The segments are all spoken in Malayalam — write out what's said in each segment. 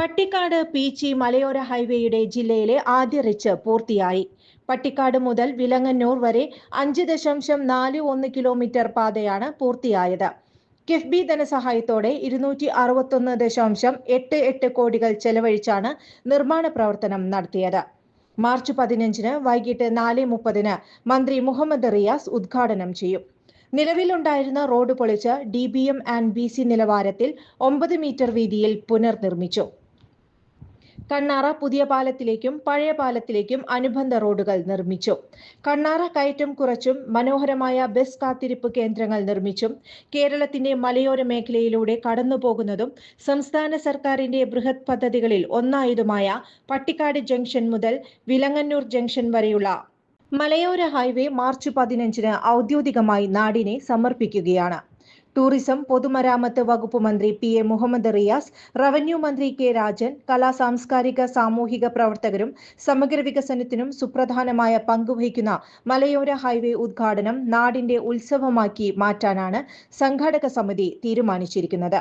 പട്ടിക്കാട് പീച്ചി മലയോര ഹൈവേയുടെ ജില്ലയിലെ ആദ്യ റിച്ച് പൂർത്തിയായി. പട്ടിക്കാട് മുതൽ വിലങ്ങന്നൂർ വരെ അഞ്ച് ദശാംശം നാല് ഒന്ന് കിലോമീറ്റർ പാതയാണ് പൂർത്തിയായത്. കിഫ്ബി ധനസഹായത്തോടെ ഇരുന്നൂറ്റി അറുപത്തൊന്ന് ദശാംശം എട്ട് എട്ട് കോടികൾ ചെലവഴിച്ചാണ് നിർമ്മാണ പ്രവർത്തനം നടത്തിയത്. മാർച്ച് പതിനഞ്ചിന് വൈകിട്ട് നാല് മുപ്പതിന് മന്ത്രി മുഹമ്മദ് റിയാസ് ഉദ്ഘാടനം ചെയ്യും. നിലവിലുണ്ടായിരുന്ന റോഡ് പൊളിച്ച് D B M and B C നിലവാരത്തിൽ ഒമ്പത് മീറ്റർ വീതിയിൽ പുനർനിർമ്മിച്ചു. കണ്ണാറ പുതിയ പാലത്തിലേക്കും പഴയ പാലത്തിലേക്കും അനുബന്ധ റോഡുകൾ നിർമ്മിച്ചു. കണ്ണാറ കയറ്റം കുറച്ചും മനോഹരമായ ബസ് കാത്തിരിപ്പ് കേന്ദ്രങ്ങൾ നിർമ്മിച്ചും കേരളത്തിന്റെ മലയോര മേഖലയിലൂടെ കടന്നുപോകുന്നതും സംസ്ഥാന സർക്കാരിന്റെ ബൃഹത് പദ്ധതികളിൽ ഒന്നായതുമായ പട്ടിക്കാട് ജംഗ്ഷൻ മുതൽ വിലങ്ങന്നൂർ ജംഗ്ഷൻ വരെയുള്ള മലയോര ഹൈവേ മാർച്ച് പതിനഞ്ചിന് ഔദ്യോഗികമായി നാടിനെ സമർപ്പിക്കുകയാണ്. ടൂറിസം പൊതുമരാമത്ത് വകുപ്പ് മന്ത്രി P A Muhammad Riyas revenue മന്ത്രി കെ രാജൻ കലാ സാംസ്കാരിക സാമൂഹിക പ്രവർത്തകരും സമഗ്ര വികസനത്തിനും സുപ്രധാനമായ പങ്കുവഹിക്കുന്ന മലയോര ഹൈവേ ഉദ്ഘാടനം നാടിന്റെ ഉത്സവമാക്കി മാറ്റാനാണ് സംഘാടക സമിതി തീരുമാനിച്ചിരിക്കുന്നത്.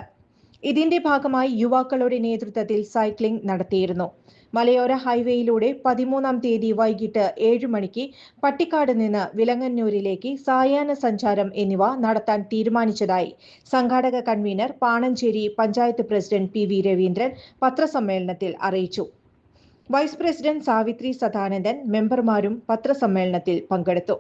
ഇതിന്റെ ഭാഗമായി യുവാക്കളുടെ നേതൃത്വത്തിൽ സൈക്ലിംഗ് നടത്തിയിരുന്നു. മലയോര ഹൈവേയിലൂടെ പതിമൂന്നാം തീയതി വൈകിട്ട് ഏഴ് മണിക്ക് പട്ടിക്കാട് നിന്ന് വിലങ്ങന്നൂരിലേക്ക് സായാഹ്ന സഞ്ചാരം എന്നിവ നടത്താൻ തീരുമാനിച്ചതായി സംഘാടക convener Panancheri panchayat president P V Raveendran പത്രസമ്മേളനത്തിൽ അറിയിച്ചു. വൈസ് പ്രസിഡന്റ് സാവിത്രി സദാനന്ദൻ മെമ്പർമാരും പത്രസമ്മേളനത്തിൽ പങ്കെടുത്തു.